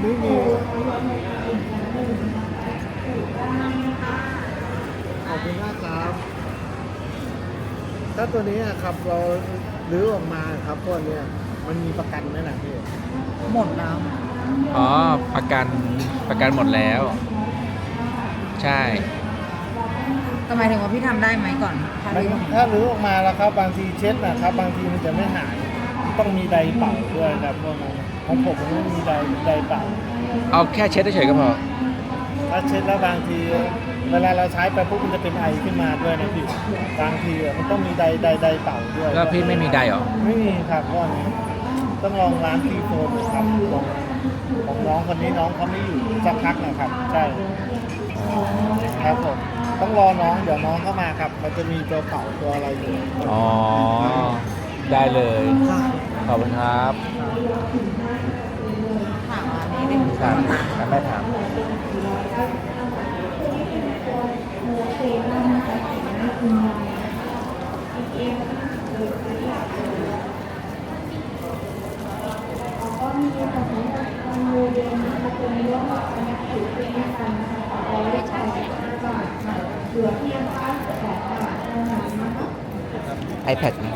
นนี้มีขอบคุณมากครับ ถ้าตัวนี้อะครับเรารื้อออกมาครับพวกเนี้ยมันมีประกันไหมล่ะพี่หมดแล้วอ๋อ ประกันประกันหมดแล้ว ใช่ ทำไมถึงว่าพี่ทำได้ไหมก่อนถ้ามันพี่ถ้ารื้อออกมาแล้วครับบางทีเช็ดนะครับ บางทีมันจะไม่หายต้องมีไดร์เป่าด้วยครับพวกนั้น ของผมมันไม่มีไดร์ไดร์เป่าเอาแค่เช็ดเฉยๆก็พอ ถ้าเช็ดแล้วบางที เวลาเราใช้ไปปุ๊บมันจะเป็นไอขึ้นมาด้วยนะพี่บางทีอะมันต้องมีไดร์ไดร์ไดร์เป่าด้วยแล้วพี่ไม่มีไดร์เหรอ ไม่มีครับก้อนนี้ต้องลองร้านทีโฟนครับลองของน้องคนนี้น้องเขาไม่อยู่สักพักนะครับ ใช่ครับผมต้องรอน้องเดี๋ยวน้องเข้ามาครับ มันจะมีตัวเป่าตัวอะไรอยู่ อ๋อ ได้เลย ขอบคุณครับถาม มานี่ดิถามแม่ถาม iPad นะ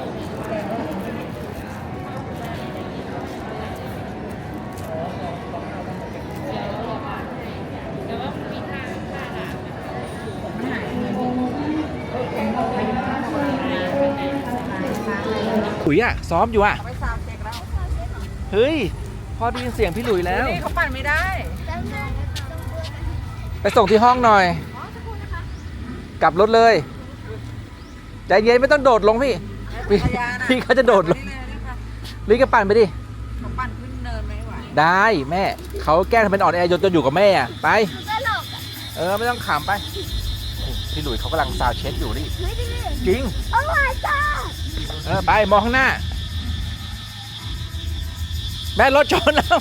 ไม่หายเงิน หลุยอะซ้อมอยู่อะเขาไปซาวเช็คแล้วเฮ้ย พอได้ยินเสียงพี่หลุยแล้ว นี่เขาปั่นไม่ได้ ไปส่งที่ห้องหน่อย กลับรถเลยใจเย็นไม่ต้องโดดลงพี่ พี่พยานะ พี่เขาจะโดดลงนี่เลยนี่ค่ะลิงก็ปั่นไปดิ เขาปั่นขึ้นเนินไม่ไหวได้แม่ เขาแกล้งทำเป็นอ่อนแอจนจะอยู่กับแม่อะไปเออ ไม่ต้องขำไปโอ้พี่หลุยเขากำลังซาวด์เช็คอยู่นี่จริง โอ้ my god เออไปมองข้างหน้า แม่รถชนแล้ว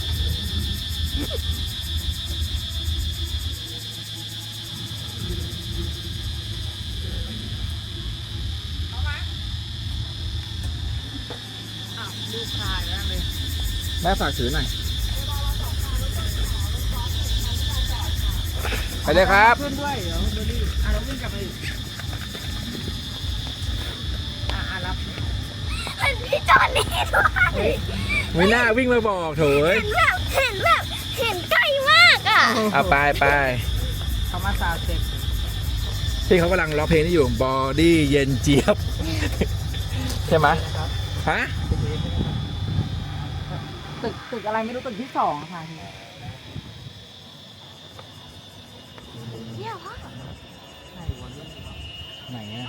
อ้าวลูกชายแล้วเลยแม่ฝากถือหน่อย ไปเลยครับขึ้นด้วยเดี๋ยวเดี๋ยวรีบอะเราวิ่งกลับไปอีก จอนนี่ด้วยไม่น่าวิ่งมาบอกโถยเห็นแบบเห็นแบบเห็นใกล้มากอะเอาไปไปเขามาซาวเช็คพี่เขากำลังร้องเพลงนี้อยู่บอดี้เย็นเจี๊ยบ ใช่ไหมฮะตึกตึกอะไรไม่รู้ตึกที่สองค่ะเนี่ยพ่อไหนอะ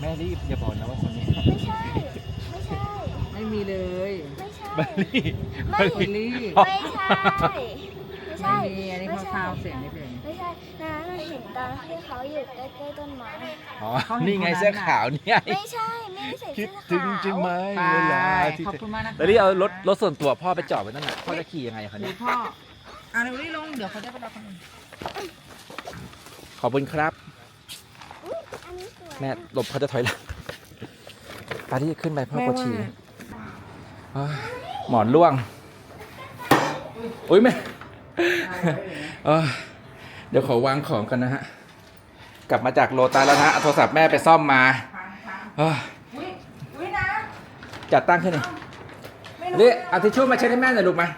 แม่รีบอย่าบอกนะว่าคนนี้ไม่ใช่ ไม่ใช่ ไม่มีเลย ไม่ใช่บารี่ไม่บารี่ลี่ ไม่ใช่ ไม่ใช่ ไม่มีอันนี้เขาซาวเสียงไม่เป็นไม่ใช่นาน่ะเห็นตอนที่เขาอยู่ใกล้ๆต้นไม้ อ๋อ นี่ไงเสื้อขาวเนี่ยไม่ใช่ ไม่ได้ใส่คิเสื้ดอถึงขาวใช่ไหมไปเวลาที่ขอบคุณมากนะคะแล้วนี่เอารถรถส่วนตัวพ่อไปจอดไว้นั่นน่ะพ่อจะขี่ยังไงอะคะเดี๋เนี่ยวยพ่ออะเดี๋ยวรีบลง เดี๋ยวเขาจะไปรับคนอื่นขอบคุณครับอุ๊ยอันนี้สวย แม่หลบเขาจะถอยหลังปาที่ขึ้นไปพ่อปวดฉี่เอ้ยหมอนร่วง อุ้ยแม่เอ้ยเดี๋ยวขอวางของกันนะฮะ กลับมาจากโลตัสแล้วนะฮะเอาโทรศัพท์แม่ไปซ่อมมาเอ้ยอุ้ยอุ้ยนะจัดตั้งขึ้นหน่อยไม่รู้นี่เอาทิชชู่มาเช็ดให้แม่หน่อยลูกมา